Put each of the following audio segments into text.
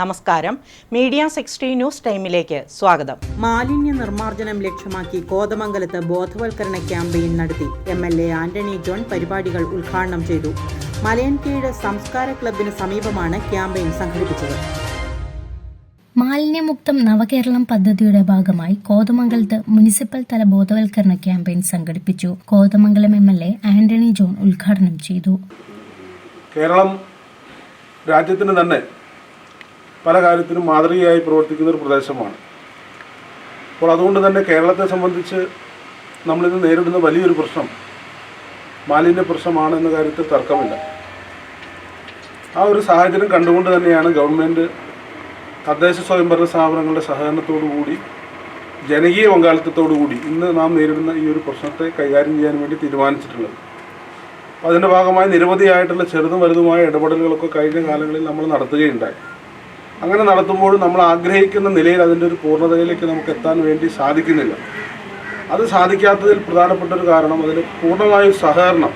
നമസ്കാരം. Media sixty news ടൈമിലേക്ക് സ്വാഗതം. മാലിന്യ നിർമ്മാർജനം ലക്ഷ്യമാക്കി കോതമംഗലത്ത് ബോധവൽക്കരണ ക്യാമ്പയിൻ നടത്തി M L A Antony John പരിപാടികൾ ഉദ്ഘാടനം ചെയ്തു. മലയൻകീഴ് സംസ്കാര ക്ലബിന് സമീപമാണ് ക്യാമ്പയിൻ സംഘടിപ്പിച്ചത്. മാലിന്യമുക്തം നവകേരളം പദ്ധതിയുടെ ഭാഗമായി കോതമംഗലത്ത് മുനിസിപ്പൽ തല ബോധവൽക്കരണ ക്യാമ്പയിൻ സംഘടിപ്പിച്ചു. Kothamangalam M L A Antony John ഉദ്ഘാടനം ചെയ്തു. കേരളം രാജ്യത്തിന് തന്നെ പല കാര്യത്തിനും മാതൃകയായി പ്രവർത്തിക്കുന്ന ഒരു പ്രദേശമാണ്. അപ്പോൾ അതുകൊണ്ട് തന്നെ കേരളത്തെ സംബന്ധിച്ച് നമ്മളിന്ന് നേരിടുന്ന വലിയൊരു പ്രശ്നം മാലിന്യ പ്രശ്നമാണ് എന്ന കാര്യത്തിൽ തർക്കമില്ല. ആ ഒരു സാഹചര്യം കണ്ടുകൊണ്ട് തന്നെയാണ് ഗവൺമെന്റ് തദ്ദേശ സ്വയംഭരണ സ്ഥാപനങ്ങളുടെ സഹകരണത്തോടു കൂടി ജനകീയ പങ്കാളിത്തത്തോടു കൂടി ഇന്ന് നാം നേരിടുന്ന ഈ ഒരു പ്രശ്നത്തെ കൈകാര്യം ചെയ്യാൻ വേണ്ടി തീരുമാനിച്ചിട്ടുള്ളത്. അതിന്റെ ഭാഗമായി നിരവധിയായിട്ടുള്ള ചെറുതും വലുതുമായ ഇടപെടലുകളൊക്കെ കഴിഞ്ഞ കാലങ്ങളിൽ നമ്മൾ നടത്തുകയുണ്ടായി. അങ്ങനെ നടത്തുമ്പോഴും നമ്മൾ ആഗ്രഹിക്കുന്ന നിലയിൽ അതിന്റെ ഒരു പൂർണതയിലേക്ക് നമുക്ക് എത്താൻ വേണ്ടി സാധിക്കുന്നില്ല. അത് സാധിക്കാത്തതിൽ പ്രധാനപ്പെട്ട ഒരു കാരണം അതിന് പൂർണമായ സഹകരണം.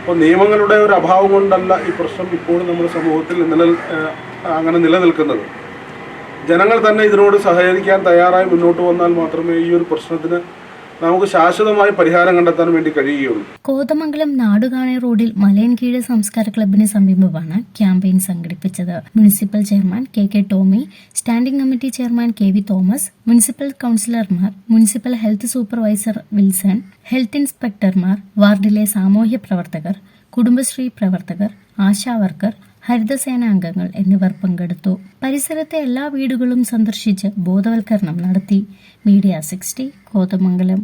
അപ്പോൾ നിയമങ്ങളുടെ ഒരു അഭാവം കൊണ്ടല്ല ഈ പ്രശ്നം ഇപ്പോഴും നമ്മുടെ സമൂഹത്തിൽ നില അങ്ങനെ നിലനിൽക്കുന്നത്. ജനങ്ങൾ തന്നെ ഇതിനോട് സഹകരിക്കാൻ തയ്യാറായി മുന്നോട്ട് വന്നാൽ മാത്രമേ ഈ ഒരു പ്രശ്നത്തിന് നമുക്ക് ശാശ്വതമായ പരിഹാരം കണ്ടെത്താൻ വേണ്ടി കഴിയുകയുള്ളൂ. കോതമംഗലം നാടുകാണി റോഡിൽ മലയൻ മലയൻകീഴ് സംസ്കാര ക്ലബിന് സമീപമാണ് ക്യാമ്പയിൻ സംഘടിപ്പിച്ചത്. Municipal chairman K K Tomy standing committee chairman K V Thomas municipal കൌൺസിലർമാർ municipal health supervisor Wilson health ഇൻസ്പെക്ടർമാർ വാർഡിലെ സാമൂഹ്യ പ്രവർത്തകർ കുടുംബശ്രീ പ്രവർത്തകർ ആശാ വർക്കർ ഹരിതസേന അംഗങ്ങൾ എന്നിവർ പങ്കെടുത്തു. പരിസരത്തെ എല്ലാ വീടുകളും സന്ദർശിച്ച് ബോധവൽക്കരണം നടത്തി. Media sixty Kothamangalam.